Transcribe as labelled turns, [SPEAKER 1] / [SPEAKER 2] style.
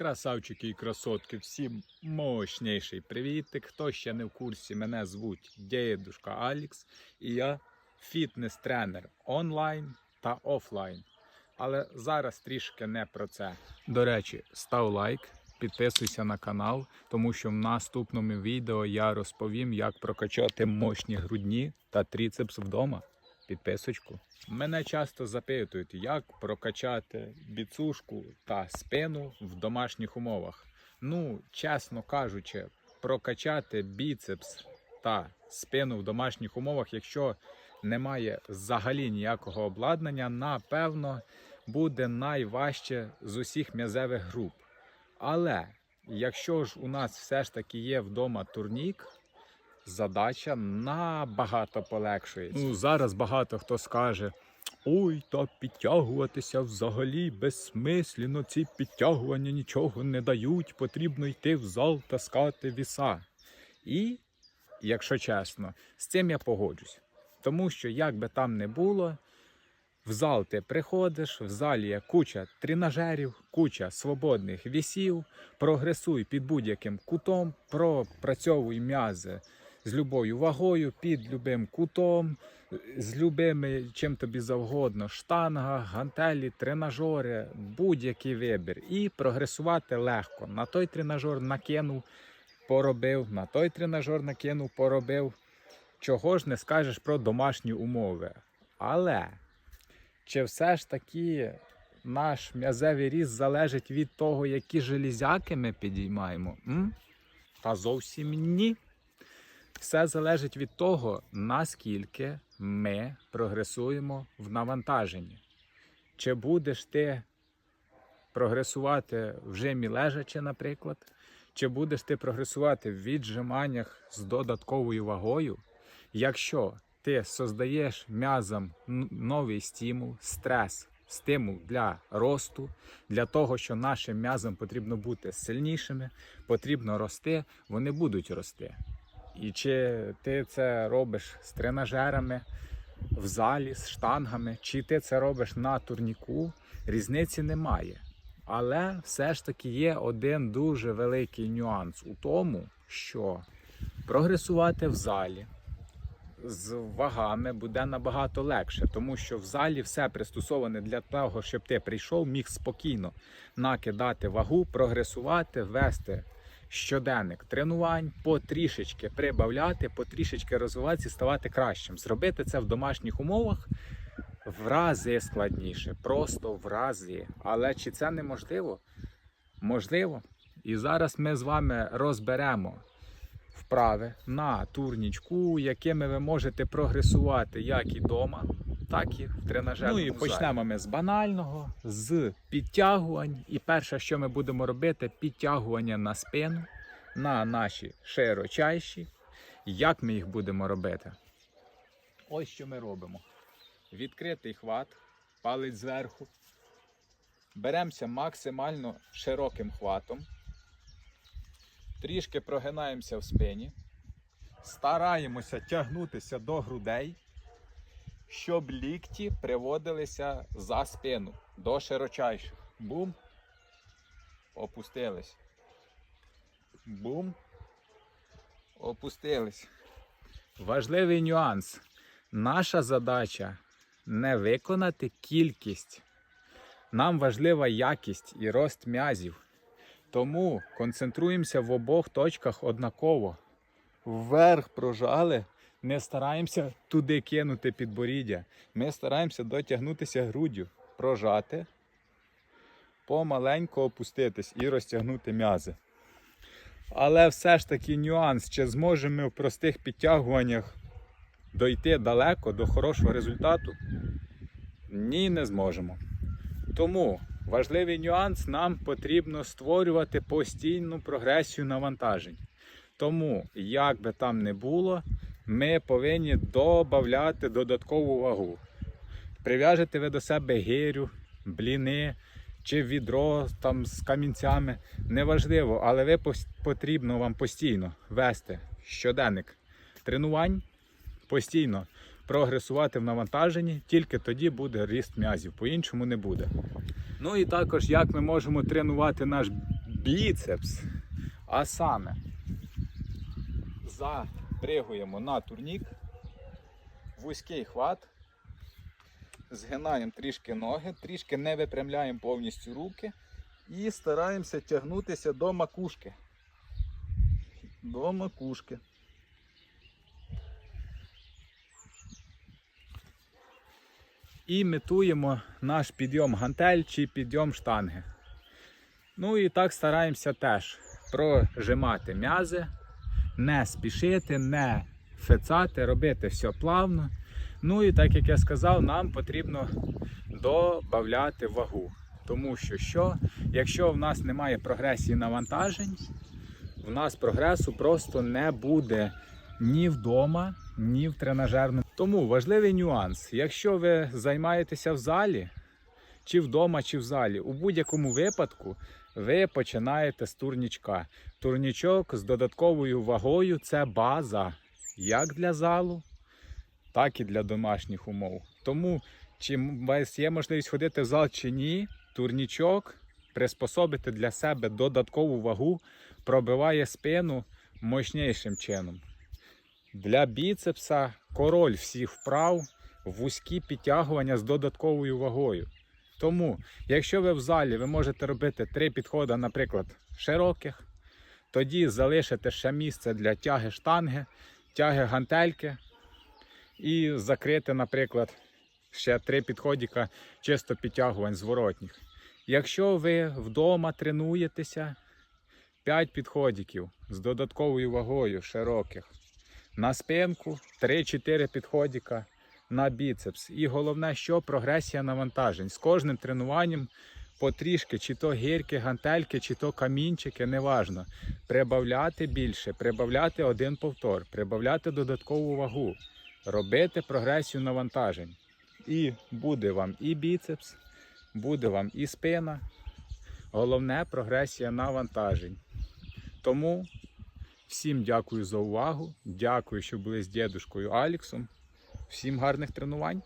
[SPEAKER 1] Красавчики і красотки, всім мощніший привітик. Хто ще не в курсі, мене звуть дідушка Алікс, і я фітнес-тренер онлайн та офлайн. Але зараз трішки не про це. До речі, став лайк, підписуйся на канал, тому що в наступному відео я розповім, як прокачати мощні грудні та тріцепс вдома. Підписочку. Мене часто запитують, як прокачати біцушку та спину в домашніх умовах. Ну, чесно кажучи, прокачати біцепс та спину в домашніх умовах, якщо немає взагалі ніякого обладнання, напевно, буде найважче з усіх м'язевих груп. Але якщо ж у нас все ж таки є вдома турнік, задача набагато полегшується. Ну, зараз багато хто скаже. Ой, та підтягуватися взагалі безсмислено. Ці підтягування нічого не дають. Потрібно йти в зал таскати віса. І, якщо чесно, з цим я погоджусь. Тому що, як би там не було, в зал ти приходиш, в залі є куча тренажерів, куча свободних вісів, прогресуй під будь-яким кутом, пропрацьовуй м'язи з любою вагою, під любим кутом, з любими чим тобі завгодно, штанга, гантелі, тренажери, будь-який вибір. І прогресувати легко. На той тренажер накинув, поробив, на той тренажер накинув, поробив. Чого ж не скажеш про домашні умови. Але чи все ж таки наш м'язевий ріст залежить від того, які железяки ми підіймаємо? М? Та зовсім ні. Все залежить від того, наскільки ми прогресуємо в навантаженні. Чи будеш ти прогресувати в жимі лежачи, наприклад, чи будеш ти прогресувати в віджиманнях з додатковою вагою, якщо ти создаєш м'язам новий стимул, стрес, стимул для росту, для того, що нашим м'язам потрібно бути сильнішими, потрібно рости, вони будуть рости. І чи ти це робиш з тренажерами в залі, з штангами, чи ти це робиш на турніку, різниці немає. Але все ж таки є один дуже великий нюанс у тому, що прогресувати в залі з вагами буде набагато легше, тому що в залі все пристосоване для того, щоб ти прийшов, міг спокійно накидати вагу, прогресувати, вести щоденник тренувань, потрішечки прибавляти, потрішечки розвиватися, і ставати кращим. Зробити це в домашніх умовах в рази складніше, просто в рази. Але чи це неможливо? Можливо. І зараз ми з вами розберемо вправи на турнічку, якими ви можете прогресувати як і вдома, так і в тренажерному
[SPEAKER 2] Ну і
[SPEAKER 1] залі.
[SPEAKER 2] почнемо
[SPEAKER 1] ми з банального, з підтягувань. І перше, що ми будемо робити, підтягування на спину, на наші широчайші. Як ми їх будемо робити? Ось що ми робимо. Відкритий хват, палець зверху. Беремося максимально широким хватом. Трішки прогинаємося в спині. Стараємося тягнутися до грудей, щоб лікті приводилися за спину до широчайших. Бум. Опустились. Бум. Опустились. Важливий нюанс. Наша задача не виконати кількість. Нам важлива якість і рост м'язів. Тому концентруємося в обох точках однаково. Вверх прожали, не стараємося туди кинути підборіддя. Ми стараємося дотягнутися груддю, прожати, помаленько опуститись і розтягнути м'язи. Але все ж таки нюанс, чи зможемо ми в простих підтягуваннях дойти далеко до хорошого результату? Ні, не зможемо. Тому важливий нюанс нам потрібно створювати постійну прогресію навантажень. Тому, як би там не було, ми повинні додати додаткову вагу. Прив'яжете ви до себе гирю, бліни чи відро там з камінцями. Неважливо, але ви потрібно вам постійно вести щоденник тренувань, постійно прогресувати в навантаженні, тільки тоді буде ріст м'язів, по-іншому не буде. Ну і також як ми можемо тренувати наш біцепс. А саме запригуємо на турнік, вузький хват, згинаємо трішки ноги, трішки не випрямляємо повністю руки і стараємося тягнутися до макушки. До макушки. І імітуємо наш підйом гантель чи підйом штанги. Ну і так стараємося теж прожимати м'язи, не спішити, не фецати, робити все плавно. Ну і так як я сказав, нам потрібно додати вагу. Тому що, що якщо в нас немає прогресії навантажень, в нас прогресу просто не буде ні вдома, ні в тренажерному. Тому важливий нюанс. Якщо ви займаєтеся в залі, чи вдома, чи в залі, у будь-якому випадку ви починаєте з турнічка. Турнічок з додатковою вагою це база як для залу, так і для домашніх умов. Тому, чи у вас є можливість ходити в зал чи ні, турнічок приспособити для себе додаткову вагу пробиває спину мощнішим чином. Для біцепса король всіх вправ вузькі підтягування з додатковою вагою. Тому, якщо ви в залі ви можете робити три підходи, наприклад, широких, тоді залишите ще місце для тяги штанги, тяги гантельки і закрити, наприклад, ще три підходика чисто підтягувань зворотніх. Якщо ви вдома тренуєтеся, 5 підходиків з додатковою вагою широких. На спинку 3-4 підходика на біцепс. І головне, що прогресія навантажень. З кожним тренуванням потрішки, чи то гірки, гантельки, чи то камінчики, неважно. Прибавляти більше, прибавляти один повтор, прибавляти додаткову вагу, робити прогресію навантажень. І буде вам і біцепс, буде вам і спина. Головне прогресія навантажень. Тому всім дякую за увагу. Дякую, що були з дідушкою Аліксом. Всім гарних тренувань.